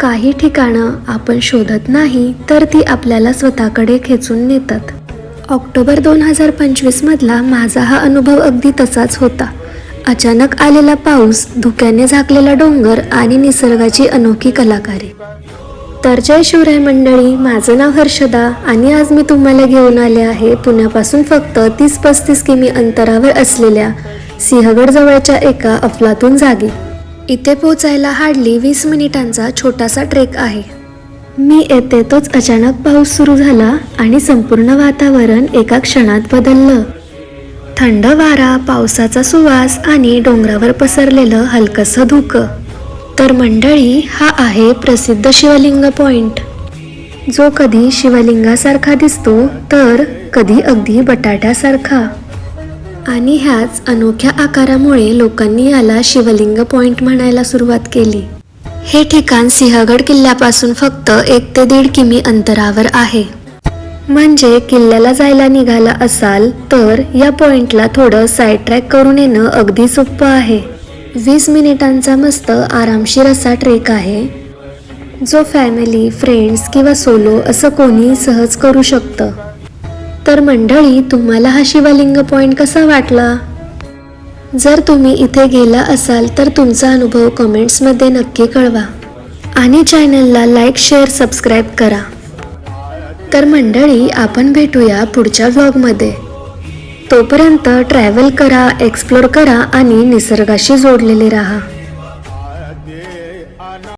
काही ठिकाणं आपण शोधत नाही तर ती आपल्याला स्वतःकडे खेचून नेतात. ऑक्टोबर दोन हजार पंचवीसमधला माझा हा अनुभव अगदी तसाच होता. अचानक आलेला पाऊस धुक्याने झाकलेला डोंगर आणि निसर्गाची अनोखी कलाकारी. तर जय शिवराय मंडळी माझं नाव हर्षदा आणि आज मी तुम्हाला घेऊन आले आहे पुण्यापासून फक्त तीस पस्तीस किमी अंतरावर असलेल्या सिंहगड जवळच्या एका अफलातून जागी. इथे पोचायला हार्डली वीस मिनिटांचा छोटासा ट्रेक आहे. मी येते तोच अचानक पाऊस सुरू झाला आणि संपूर्ण वातावरण एका क्षणात बदललं. थंड वारा पावसाचा सुवास आणि डोंगरावर पसरलेलं हलकंसं धुकं. तर मंडळी हा आहे प्रसिद्ध शिवलिंग पॉइंट. जो कधी शिवलिंगासारखा दिसतो तर कधी अगदी बटाट्यासारखा. आणि ह्याच अनोख्या आकारामुळे लोकांनी याला शिवलिंग पॉइंट म्हणायला सुरुवात केली. हे ठिकाण सिंहगड किल्ल्यापासून फक्त एक ते दीड किमी अंतरावर आहे. म्हणजे किल्ल्याला जायला निघाला असाल तर या पॉइंटला थोडं साईड ट्रॅक करून येणं अगदी सोपं आहे. वीस मिनिटांचा मस्त आरामशीर असा ट्रेक आहे. जो फॅमिली फ्रेंड्स किंवा सोलो असं कोणी सहज करू शकतं. तर मंडळी तुम्हाला हा शिवलिंग पॉइंट कसा वाटला? जर तुम्ही इथे गेला असाल तर तुमचा अनुभव कमेंट्समध्ये नक्की कळवा. आणि चॅनलला लाईक शेअर सबस्क्राईब करा. तर मंडळी आपण भेटूया पुढच्या व्लॉगमध्ये तोपर्यंत ट्रॅव्हल करा एक्सप्लोर करा आणि निसर्गाशी जोडलेले राहा.